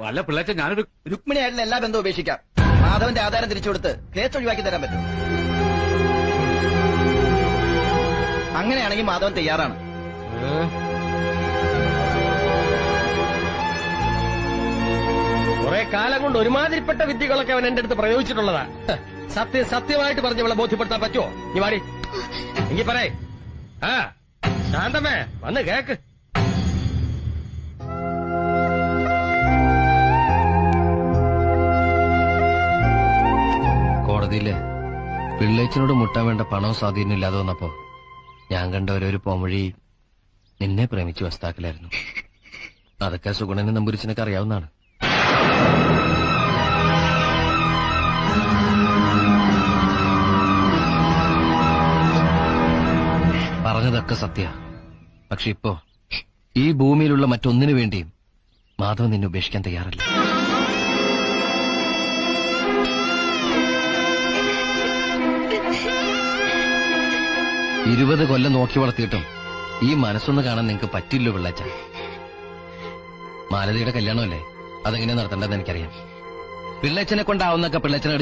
അല്ല പിള്ളേച്ച ഞാനൊരു രുക്മിണിയായിട്ടുള്ള എല്ലാ ബന്ധവും ഉപേക്ഷിക്കാം. മാധവന്റെ ആധാരം തിരിച്ചു കൊടുത്ത് കേസ് ഒഴിവാക്കി തരാൻ പറ്റും. അങ്ങനെയാണെങ്കിൽ മാധവൻ തയ്യാറാണ്. കുറെ കാലം കൊണ്ട് ഒരുമാതിരിപ്പെട്ട വിദ്യകളൊക്കെ അവൻ എന്റെ അടുത്ത് പ്രയോഗിച്ചിട്ടുള്ളതാ. സത്യം സത്യമായിട്ട് പറഞ്ഞ് ഇവളെ ബോധ്യപ്പെടുത്താൻ പറ്റുമോ നീ വാടി. എങ്കി പറയേ. ആ ശാന്തമേ വന്ന് കേക്ക്. കോടതിയിൽ പിള്ളേച്ചനോട് മുട്ടാൻ വേണ്ട പണവും സ്വാധീനം ഇല്ലാതെ വന്നപ്പോ ഞാൻ കണ്ട ഓരോരു പോംവഴി നിന്നെ പ്രേമിച്ച് വസ്താക്കലായിരുന്നു. അതൊക്കെ സുഗുണനെ നമ്പൂരിച്ചനൊക്കെ അറിയാവുന്നതാണ്. പറഞ്ഞതൊക്കെ സത്യ. പക്ഷെ ഇപ്പോ ഈ ഭൂമിയിലുള്ള മറ്റൊന്നിനു വേണ്ടിയും മാധവൻ നിന്നെ ഉപേക്ഷിക്കാൻ തയ്യാറല്ല. ഇരുപത് കൊല്ലം നോക്കി വളർത്തിയിട്ടും ഈ മനസ്സൊന്ന് കാണാൻ നിങ്ങൾക്ക് പറ്റില്ലോ പിള്ളച്ച. മാലതിയുടെ കല്യാണമല്ലേ? അതെങ്ങനെ നടത്തേണ്ടതെന്ന് എനിക്കറിയാം. പിള്ളച്ചനെ കൊണ്ടാവുന്നൊക്കെ പിള്ളച്ചനെ